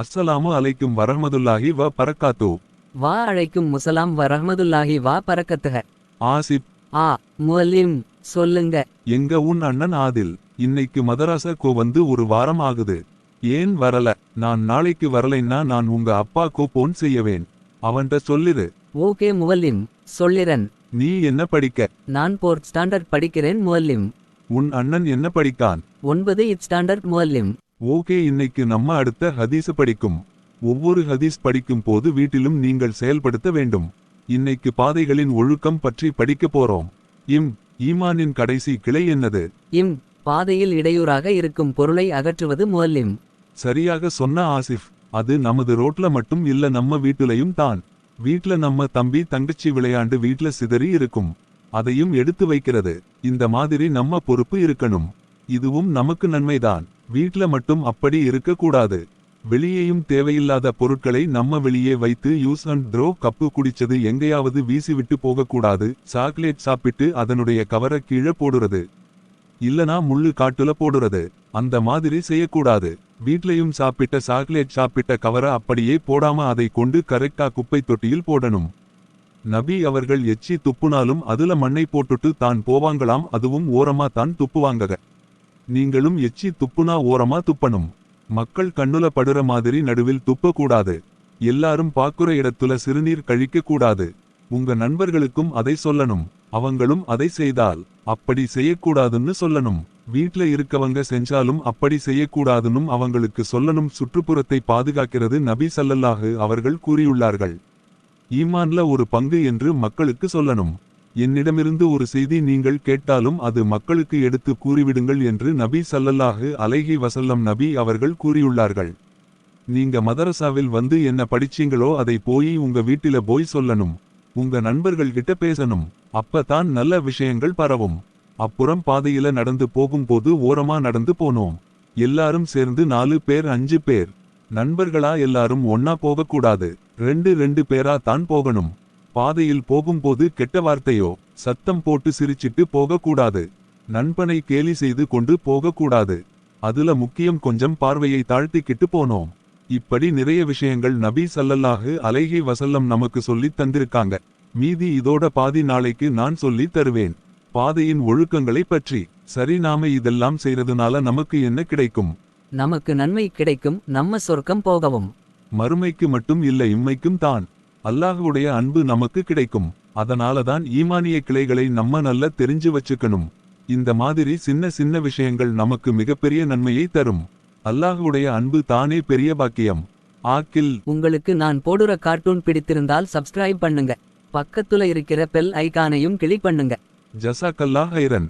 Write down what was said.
அஸ்ஸலாமு அலைக்கும் வரஹ்மதுல்லாஹி வ பரக்காத்து. வா அழைக்கும் முசலாம் வரஹ்மதுல்லாஹி வா பரக்கத்துக. ஆசிப். ஆ முஅல்லிம் சொல்லுங்க. எங்க உன் அண்ணன் ஆதில் இன்னைக்கு மதராசக்கோ வந்து ஒரு வாரம் ஆகுது. ஏன் வரல? நான் நாளைக்கு வரலைன்னா நான் உங்க அப்பாக்கோ போன் செய்யவேன். அவன்கிட்ட சொல்லிரு. ஓகே முவல்லிம் சொல்லிறன். நீ என்ன படிக்க? நான் போர்த் ஸ்டாண்டர்ட் படிக்கிறேன் முவல்லிம். உன் அண்ணன் என்ன படிக்கான்? ஒன்பது இட் ஸ்டாண்டர்ட் முவல்லிம். ஓகே இன்னைக்கு நம்ம அடுத்த ஹதீஸ் படிக்கும். ஒவ்வொரு ஹதீஸ் படிக்கும் போது வீட்டிலும் நீங்கள் செயல்படுத்த வேண்டும். இன்னைக்கு பாதைகளின் ஒழுக்கம் பற்றி படிக்க போறோம். இம் ஈமானின் கடைசி கிளை என்னது? இம் பாதையில் இடையூறாக இருக்கும் பொருளை அகற்றுவது முவல்லிம் சரியாக சொன்ன ஆசிஃப் அது நமது ரோட்ல மட்டும் இல்ல நம்ம வீட்டுலயும் தான். வீட்ல நம்ம தம்பி தங்கச்சி விளையாண்டு வீட்ல சிதறி இருக்கும். அதையும் எடுத்து வைக்கிறது. இந்த மாதிரி நம்ம பொறுப்பு இருக்கணும். இதுவும் நமக்கு நன்மைதான். வீட்ல மட்டும் அப்படி இருக்கக்கூடாது. வெளியேயும் தேவையில்லாத பொருட்களை நம்ம வெளியே வைத்து யூஸ் அண்ட் த்ரோ கப்பு குடிச்சது எங்கேயாவது வீசிவிட்டு போகக்கூடாது. சாக்லேட் சாப்பிட்டு அதனுடைய கவரை கீழே போடுறது. இல்லனா முள்ளு காட்டுல போடுறது. அந்த மாதிரி செய்யக்கூடாது. வீட்லயும் சாப்பிட்ட சாக்லேட் சாப்பிட்ட கவரை அப்படியே போடாம அதை கொண்டு கரெக்டா குப்பை தொட்டியில் போடணும். நபி அவர்கள் எச்சி துப்புனாலும் அதுல மண்ணை போட்டுட்டு தான் போவாங்களாம் அதுவும் ஓரமா தான் துப்புவாங்க நீங்களும் எச்சி துப்புனா ஓரமா துப்பணும். மக்கள் கண்ணுல படுற மாதிரி நடுவில் துப்பக்கூடாது. எல்லாரும் பாக்குற இடத்துல சிறுநீர் கழிக்க கூடாது உங்க நண்பர்களுக்கும் அதை சொல்லணும். அவங்களும் அதை செய்தால் அப்படி செய்யக்கூடாதுன்னு சொல்லணும். வீட்ல இருக்கவங்க செஞ்சாலும் அப்படி செய்யக்கூடாதுன்னு அவங்களுக்கு சொல்லணும். சுற்றுப்புறத்தை பாதுகாக்கிறது நபி சல்லல்லாஹு அவர்கள் கூறியுள்ளார்கள். ஈமான்ல ஒரு பங்கு என்று மக்களுக்கு சொல்லணும். என்னிடமிருந்து ஒரு செய்தி நீங்கள் கேட்டாலும் அது மக்களுக்கு எடுத்து கூறிவிடுங்கள் என்று நபி சல்லல்லாஹு அலைஹி வசல்லம் நபி அவர்கள் கூறியுள்ளார்கள். நீங்க மதரசாவில் வந்து என்ன படிச்சீங்களோ அதை போய் உங்க வீட்டில போய் சொல்லணும். உங்க நண்பர்கள் கிட்ட பேசணும். அப்பதான் நல்ல விஷயங்கள் பரவும். அப்புறம் பாதையில நடந்து போகும்போது ஓரமா நடந்து போனோம். எல்லாரும் சேர்ந்து நாலு பேர் அஞ்சு பேர். நண்பர்களா எல்லாரும் ஒன்னா போகக்கூடாது. ரெண்டு ரெண்டு பேரா தான் போகணும். பாதையில் போகும்போது கெட்ட வார்த்தையோ சத்தம் போட்டு சிரிச்சிட்டு போகக்கூடாது. நண்பனை கேலி செய்து கொண்டு போகக்கூடாது. அதுல முக்கியம் கொஞ்சம் பார்வையை தாழ்த்திக்கிட்டு போனோம். இப்படி நிறைய விஷயங்கள் நபி ஸல்லல்லாஹு அலைஹி வஸல்லம் நமக்கு சொல்லித் தந்திருக்காங்க. மீதி இதோட பாதி நாளைக்கு நான் சொல்லித் தருவேன். பாதையின் ஒழுக்கங்களை பற்றி. சரி நாம இதெல்லாம் செய்யறதுனால நமக்கு என்ன கிடைக்கும்? நமக்கு நன்மை கிடைக்கும் நம்ம சொர்க்கம் போகவும். மறுமைக்கு மட்டும் இல்ல இம்மைக்கும் தான். அல்லாஹுடைய அன்பு நமக்கு கிடைக்கும். அதனால தான் ஈமானிய கிளைகளை நம்ம நல்ல தெரிஞ்சு வச்சுக்கணும். இந்த மாதிரி சின்ன சின்ன விஷயங்கள் நமக்கு மிகப்பெரிய நன்மையை தரும். அல்லாஹுடைய அன்பு தானே பெரிய பாக்கியம். ஆக்கில் உங்களுக்கு நான் போடுற கார்ட்டூன் பிடித்திருந்தால் சப்ஸ்கிரைப் பண்ணுங்க. பக்கத்துல இருக்கிற பெல் ஐகானையும் கிளிக் பண்ணுங்க. ஜசாக்கல்லா ஹைரன்.